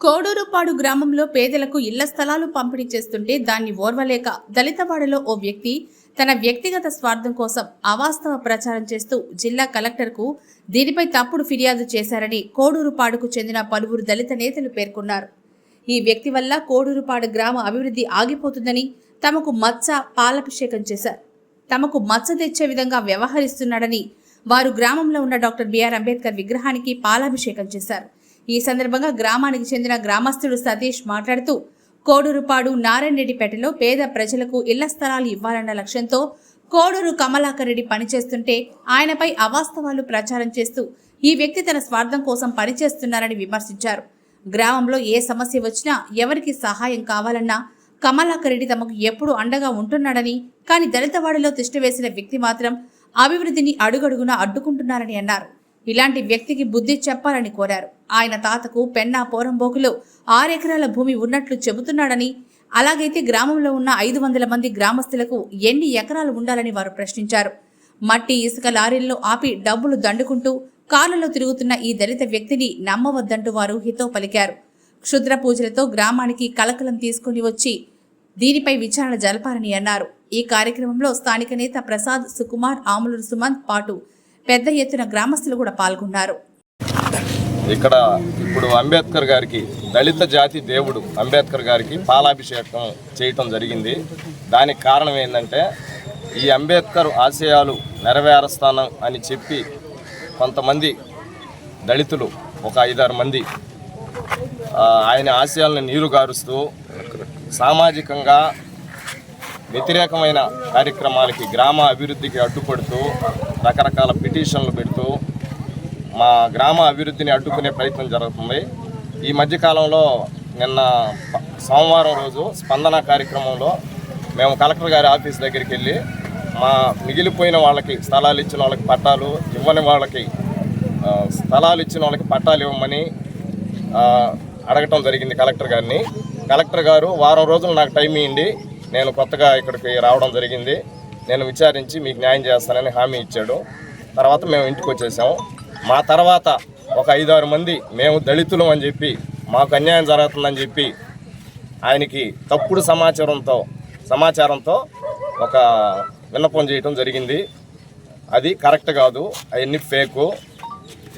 కోడూరుపాడు గ్రామంలో పేదలకు ఇళ్ళ స్థలాలు పంపిణీ చేస్తుంటే దాన్ని ఓర్వలేక దళితవాడలో ఓ వ్యక్తి తన వ్యక్తిగత స్వార్థం కోసం అవాస్తవ ప్రచారం చేస్తూ జిల్లా కలెక్టర్కు దీనిపై తప్పుడు ఫిర్యాదు చేశారని కోడూరుపాడుకు చెందిన పలువురు దళిత నేతలు పేర్కొన్నారు. ఈ వ్యక్తి వల్ల కోడూరుపాడు గ్రామ అభివృద్ధి ఆగిపోతుందని తమకు మచ్చ పాలాభిషేకం చేశారు. తమకు మచ్చ తెచ్చే విధంగా వ్యవహరిస్తున్నాడని వారు గ్రామంలో ఉన్న డాక్టర్ బిఆర్ అంబేద్కర్ విగ్రహానికి పాలాభిషేకం చేశారు. ఈ సందర్భంగా గ్రామానికి చెందిన గ్రామస్తుడు సతీష్ మాట్లాడుతూ కోడూరుపాడు నారాయణరెడ్డిపేటలో పేద ప్రజలకు ఇళ్ళ స్థలాలు ఇవ్వాలన్న లక్ష్యంతో కోడూరు కమలాకర్ రెడ్డి పనిచేస్తుంటే ఆయనపై అవాస్తవాలు ప్రచారం చేస్తూ ఈ వ్యక్తి తన స్వార్థం కోసం పనిచేస్తున్నారని విమర్శించారు. గ్రామంలో ఏ సమస్య వచ్చినా ఎవరికి సహాయం కావాలన్నా కమలాకర్ రెడ్డి తమకు ఎప్పుడు అండగా ఉంటున్నాడని కానీ దళితవాడలో తిష్టవేసిన వ్యక్తి మాత్రం అభివృద్ధిని అడుగడుగునా అడ్డుకుంటున్నారని అన్నారు. ఇలాంటి వ్యక్తికి బుద్ధి చెప్పాలని కోరారు. ఆయన తాతకు పెన్నా పోరంబోకులో ఆరెకరాల భూమి ఉన్నట్లు చెబుతున్నాడని అలాగైతే గ్రామంలో ఉన్న ఐదు వందల మంది గ్రామస్తులకు ఎన్ని ఎకరాలు ఉండాలని వారు ప్రశ్నించారు. మట్టి ఇసుక లారీల్లో ఆపి డబ్బులు దండుకుంటూ కార్లలో తిరుగుతున్న ఈ దళిత వ్యక్తిని నమ్మవద్దంటూ వారు హితో పలికారు. క్షుద్ర పూజలతో గ్రామానికి కలకలం తీసుకుని వచ్చి దీనిపై విచారణ జరపాలని అన్నారు. ఈ కార్యక్రమంలో స్థానిక నేత ప్రసాద్ సుకుమార్ ఆములూరు సుమంత్ పాటు పెద్ద ఎత్తున గ్రామస్తులు కూడా పాల్గొన్నారు. ఇక్కడ ఇప్పుడు అంబేద్కర్ గారికి దళిత జాతి దేవుడు అంబేద్కర్ గారికి పాలాభిషేకం చేయటం జరిగింది. దానికి కారణం ఏంటంటే ఈ అంబేద్కర్ ఆశయాలు నెరవేరుస్తాను అని చెప్పి కొంతమంది దళితులు ఒక ఐదారు మంది ఆయన ఆశయాలను నీరుగారుస్తూ సామాజికంగా వ్యతిరేకమైన కార్యక్రమాలకి గ్రామ అభివృద్ధికి అడ్డుపడుతూ రకరకాల పిటిషన్లు పెడుతూ మా గ్రామ అభివృద్ధిని అడ్డుకునే ప్రయత్నం జరుగుతుంది. ఈ మధ్యకాలంలో నిన్న సోమవారం రోజు స్పందన కార్యక్రమంలో మేము కలెక్టర్ గారి ఆఫీస్ దగ్గరికి వెళ్ళి మా మిగిలిపోయిన వాళ్ళకి స్థలాలు ఇచ్చిన వాళ్ళకి పట్టాలు ఇవ్వని వాళ్ళకి స్థలాలు ఇచ్చిన వాళ్ళకి పట్టాలు ఇవ్వమని అడగటం జరిగింది కలెక్టర్ గారిని. కలెక్టర్ గారు వారం రోజులు నాకు టైం ఇవ్వండి నేను కొత్తగా ఇక్కడికి రావడం జరిగింది. నేను విచారించి మీకు న్యాయం చేస్తానని హామీ ఇచ్చాడు. తర్వాత మేము ఇంటికి వచ్చేసాము. మా తర్వాత ఒక ఐదారు మంది మేము దళితులం అని చెప్పి మాకు అన్యాయం జరుగుతుందని చెప్పి ఆయనకి తప్పుడు సమాచారంతో సమాచారంతో ఒక విన్నపం చేయటం జరిగింది. అది కరెక్ట్ కాదు. అవన్నీ ఫేకు.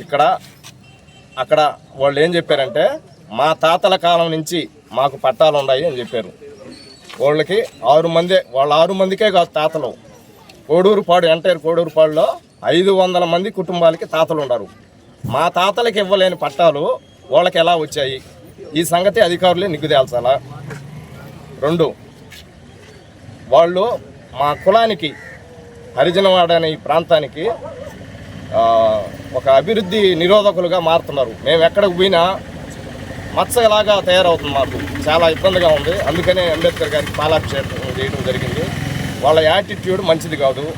ఇక్కడ అక్కడ వాళ్ళు ఏం చెప్పారంటే మా తాతల కాలం నుంచి మాకు పట్టాలు ఉన్నాయి అని చెప్పారు. వాళ్ళకి ఆరు మందే వాళ్ళ ఆరు మందికే కాదు తాతలు. కోడూరుపాడు ఎంటైర్ కోడూరుపాడులో ఐదు వందల మంది కుటుంబాలకి తాతలు ఉన్నారు. మా తాతలకి ఇవ్వలేని పట్టాలు వాళ్ళకి ఎలా వచ్చాయి? ఈ సంగతి అధికారులే నిగ్గుదేల్చాలా? రెండు వాళ్ళు మా కులానికి హరిజనవాడ అనే ఈ ప్రాంతానికి ఒక అభివృద్ధి నిరోధకులుగా మారుతున్నారు. మేము ఎక్కడికి పోయినా మత్స్యలాగా తయారవుతుంది మాకు? చాలా ఇబ్బందిగా ఉంది. అందుకనే అంబేద్కర్ గారికి పాలాభిషేకం చేయడం జరిగింది. వాళ్ళ యాటిట్యూడ్ మంచిది కాదు.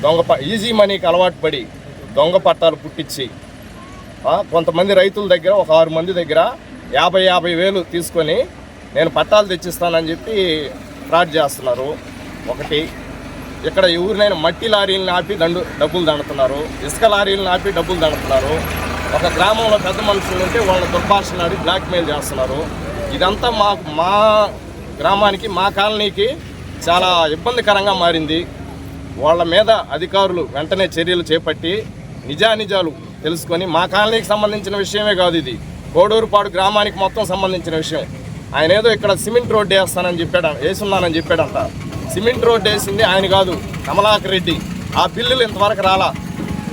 దొంగ ప- ఈజీ మనీకి అలవాటు పడి దొంగ పట్టాలు పుట్టించి కొంతమంది రైతుల దగ్గర ఒక ఆరు మంది దగ్గర యాభై యాభై వేలు తీసుకొని నేను పట్టాలు తెచ్చిస్తానని చెప్పి ఫ్రాడ్ చేస్తున్నారు. ఒకటి ఇక్కడ ఎవరినైనా మట్టి లారీలను ఆపి దండు డబ్బులు దండుతున్నారు. ఇసుక లారీలను ఆపి డబ్బులు దండుతున్నారు. ఒక గ్రామంలో పెద్ద మనుషులు ఉంటే వాళ్ళ దుర్భాషలాడి బ్లాక్మెయిల్ చేస్తున్నారు. ఇదంతా మా మా గ్రామానికి మా కాలనీకి చాలా ఇబ్బందికరంగా మారింది. వాళ్ళ మీద అధికారులు వెంటనే చర్యలు చేపట్టి నిజానిజాలు తెలుసుకొని మా కాలనీకి సంబంధించిన విషయమే కాదు ఇది. కోడూరుపాడు గ్రామానికి మొత్తం సంబంధించిన విషయం. ఆయన ఏదో ఇక్కడ సిమెంట్ రోడ్డు వేస్తానని చెప్పాడు వేసున్నానని చెప్పాడంట. సిమెంట్ రోడ్డు వేసింది ఆయన కాదు కమలాకర్ రెడ్డి. ఆ బిల్లులు ఇంతవరకు రాలా?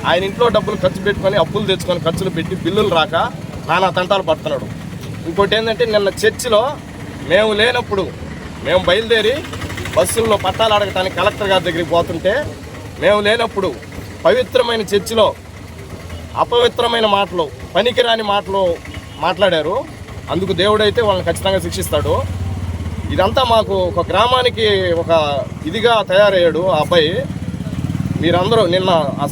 ఆయన ఇంట్లో డబ్బులు ఖర్చు పెట్టుకొని అప్పులు తెచ్చుకొని ఖర్చులు పెట్టి బిల్లులు రాక నానా తంటాలు పడుతున్నాడు. ఇంకోటి ఏంటంటే నిన్న చర్చిలో మేము లేనప్పుడు మేము బయలుదేరి బస్సుల్లో పట్టాలు అడగటానికి కలెక్టర్ గారి దగ్గరికి పోతుంటే మేము లేనప్పుడు పవిత్రమైన చర్చిలో అపవిత్రమైన మాటలు పనికిరాని మాటలు మాట్లాడారు. అందుకు దేవుడైతే వాళ్ళని ఖచ్చితంగా శిక్షిస్తాడు. ఇదంతా మాకు ఒక గ్రామానికి ఒక ఇదిగా తయారయ్యాడు ఆ అబ్బాయి. మీరందరూ నిన్న ఆ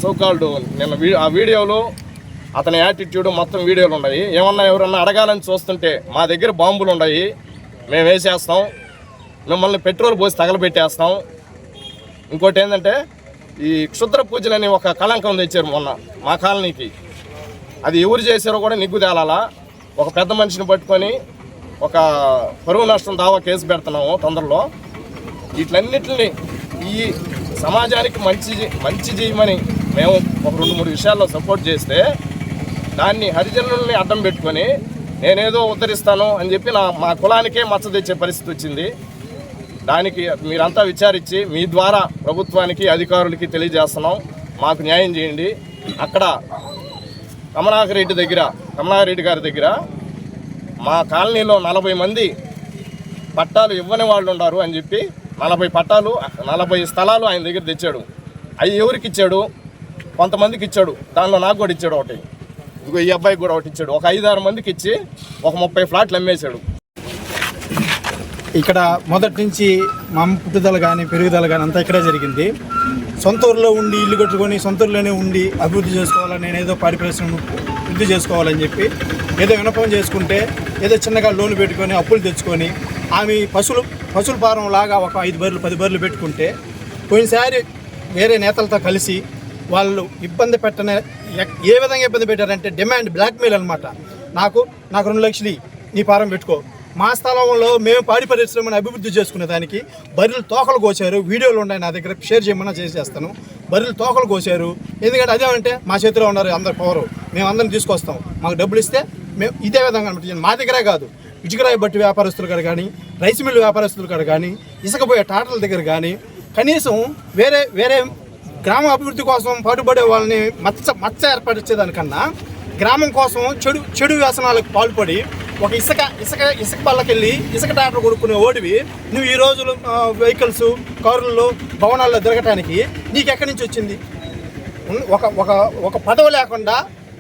నిన్న ఆ వీడియోలో అతని యాటిట్యూడ్ మొత్తం వీడియోలు ఉన్నాయి. ఏమన్నా ఎవరన్నా అడగాలని చూస్తుంటే మా దగ్గర బాంబులు ఉన్నాయి. మేము వేసేస్తాం. మిమ్మల్ని పెట్రోల్ పోసి తగలబెట్టేస్తాం. ఇంకోటి ఏంటంటే ఈ క్షుద్ర పూజలని ఒక కళంకం తెచ్చారు మొన్న మా కాలనీకి. అది ఎవరు చేశారో కూడా నిగ్గు తేలాలా? ఒక పెద్ద మనిషిని పట్టుకొని ఒక పరువు నష్టం దావా కేసు పెడుతున్నాము తొందరలో. వీటిలన్నిటిని ఈ సమాజానికి మంచి మంచి చేయమని మేము ఒక రెండు మూడు విషయాల్లో సపోర్ట్ చేస్తే దాన్ని హరిజనుల్ని అడ్డం పెట్టుకొని నేనేదో ఉద్ధరిస్తాను అని చెప్పి నా మా కులానికే మచ్చ తెచ్చే పరిస్థితి వచ్చింది. దానికి మీరంతా విచారించి మీ ద్వారా ప్రభుత్వానికి అధికారులకి తెలియజేస్తున్నాం. మాకు న్యాయం చేయండి. అక్కడ కమలాకరెడ్డి దగ్గర కమలాకరెడ్డి గారి దగ్గర మా కాలనీలో నలభై మంది పట్టాలు ఇవ్వని వాళ్ళు ఉన్నారు అని చెప్పి నలభై పట్టాలు నలభై స్థలాలు ఆయన దగ్గర తెచ్చాడు. అవి ఎవరికి ఇచ్చాడు? కొంతమందికి ఇచ్చాడు. దానిలో నాకు కూడా ఇచ్చాడు ఒకటి. ఇంకో ఈ అబ్బాయికి కూడా ఒకటి ఇచ్చాడు. ఒక ఐదు ఆరు మందికి ఇచ్చి ఒక ముప్పై ఫ్లాట్లు అమ్మేశాడు. ఇక్కడ మొదటి నుంచి మా పుట్టుదల కానీ పెరుగుదల కానీ అంతా ఇక్కడే జరిగింది. సొంత ఊరిలో ఉండి ఇల్లు కట్టుకొని సొంత ఊరిలోనే ఉండి అభివృద్ధి చేసుకోవాలని నేను ఏదో పాడి వృద్ధి చేసుకోవాలని చెప్పి ఏదో వినపం చేసుకుంటే ఏదో చిన్నగా లోన్ పెట్టుకొని అప్పులు తెచ్చుకొని ఆమె పశువులు పశువుల ఫారం లాగా ఒక ఐదు బర్రెలు పది బర్రెలు పెట్టుకుంటే పోయినసారి వేరే నేతలతో కలిసి వాళ్ళు ఇబ్బంది పెట్టనే ఏ విధంగా ఇబ్బంది పెట్టారంటే డిమాండ్ బ్లాక్మెయిల్ అనమాట నాకు నాకు రెండు లక్షలు నీ ఫారం పెట్టుకో. మా స్థలంలో మేము పాడి పరిశ్రమను అభివృద్ధి చేసుకునే దానికి బర్రెలు తోకలు కోసారు వీడియోలు ఉన్నాయి నా దగ్గర షేర్ చేయమన్నా చేసేస్తాను బర్రెలు తోకలు కోసారు ఎందుకంటే అదేమంటే మా చేతిలో ఉన్నారు అందరు పవరు మేము అందరం తీసుకొస్తాం. మాకు డబ్బులు ఇస్తే మేము ఇదే విధంగా అనమాట మా దగ్గరే కాదు. ఇటుకరాయి బట్టి వ్యాపారస్తుల కాడ కానీ రైస్ మిల్లు వ్యాపారస్తుల కాడ కానీ ఇసుకపోయే టాటల దగ్గర కానీ కనీసం వేరే వేరే గ్రామ అభివృద్ధి కోసం పాటుపడే వాళ్ళని మచ్చ మచ్చ ఏర్పరిచేదానికన్నా గ్రామం కోసం చెడు చెడు వ్యసనాలకు పాల్పడి ఒక ఇసుక ఇసుక ఇసుక పళ్ళకెళ్ళి ఇసుక ట్రాక్టర్ కొనుక్కునే ఓడివి. నువ్వు ఈ రోజులు వెహికల్స్ కారుల్లో భవనాల్లో తిరగటానికి నీకు ఎక్కడి నుంచి వచ్చింది? ఒక ఒక ఒక పదవి లేకుండా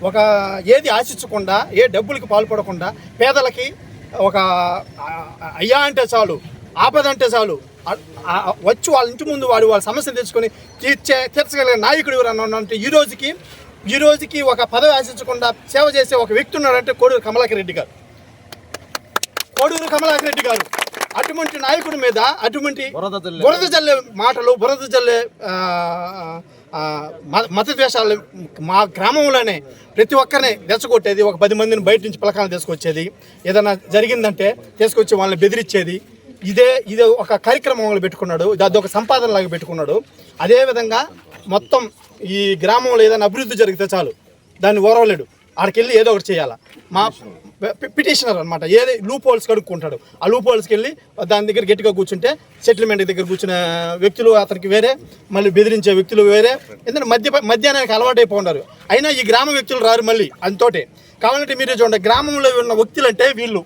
ఒక ఏది ఆశించకుండా ఏ డబ్బులకి పాల్పడకుండా పేదలకి ఒక అయ్యా అంటే చాలు ఆపద అంటే చాలు వచ్చి వాళ్ళ ఇంటి ముందు వాడు వాళ్ళ సమస్యలు తెచ్చుకొని తీర్చే తీర్చగలిగే నాయకుడు ఎవరన్నా అంటే ఈ రోజుకి ఈ రోజుకి ఒక పదవి ఆశించకుండా సేవ చేసే ఒక వ్యక్తి ఉన్నాడంటే కోడూరు కమలాకర్ రెడ్డి గారు. కోడూరు కమలాకర్ రెడ్డి గారు. అటువంటి నాయకుడి మీద అటువంటి బురద జల్లే- మాటలు బురద జల్లే మత ద్వేషాలు మా గ్రామంలోనే ప్రతి ఒక్కరిని రెచ్చగొట్టేది ఒక పది మందిని బయట నుంచి పిలకాలను తీసుకొచ్చేది ఏదైనా జరిగిందంటే తీసుకొచ్చి వాళ్ళని బెదిరించేది. ఇదే ఇదే ఒక కార్యక్రమం పెట్టుకున్నాడు అది ఒక సంపాదన లాగా పెట్టుకున్నాడు అదేవిధంగా మొత్తం ఈ గ్రామంలో ఏదైనా అభివృద్ధి జరిగితే చాలు దాన్ని ఓరవలేడు. ఆడికి వెళ్ళి ఏదో ఒకటి చేయాలా. మా పిటిషనర్ అనమాట ఏది లూప్ హోల్స్ కడుక్కుంటాడు. ఆ లూప్ హోల్స్కి వెళ్ళి దాని దగ్గర గట్టిగా కూర్చుంటే సెటిల్మెంట్ దగ్గర కూర్చున్న వ్యక్తులు అతనికి వేరే మళ్ళీ బెదిరించే వ్యక్తులు వేరే. ఎందుకంటే మధ్య మధ్యాహ్నానికి అలవాటు ఉన్నారు అయినా ఈ గ్రామ వ్యక్తులు రారు మళ్ళీ అంతోటే. కావాలంటే మీరే చూడండి గ్రామంలో ఉన్న వ్యక్తులు అంటే వీళ్ళు.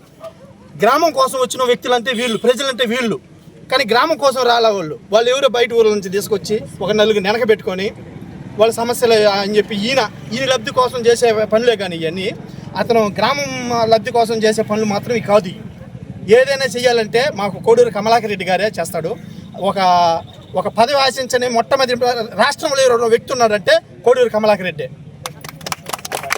గ్రామం కోసం వచ్చిన వ్యక్తులు అంటే వీళ్ళు ప్రజలంటే వీళ్ళు. కానీ గ్రామం కోసం రాలే వాళ్ళు. వాళ్ళు ఎవరో బయట ఊర్ల నుంచి తీసుకొచ్చి ఒక నలుగురు వెనక పెట్టుకొని వాళ్ళ సమస్యలు అని చెప్పి ఈయన ఈయన లబ్ధి కోసం చేసే పనులే కానీ ఇవన్నీ అతను గ్రామం లబ్ధి కోసం చేసే పనులు మాత్రం కాదు. ఏదైనా చేయాలంటే మాకు కోడూరు కమలాకర్ రెడ్డి గారే చేస్తాడు. ఒక ఒక పదవి ఆశించని మొట్టమొదటి రాష్ట్రంలో ఎవరో వ్యక్తి ఉన్నాడంటే కోడూరు కమలాకర్ రెడ్డి.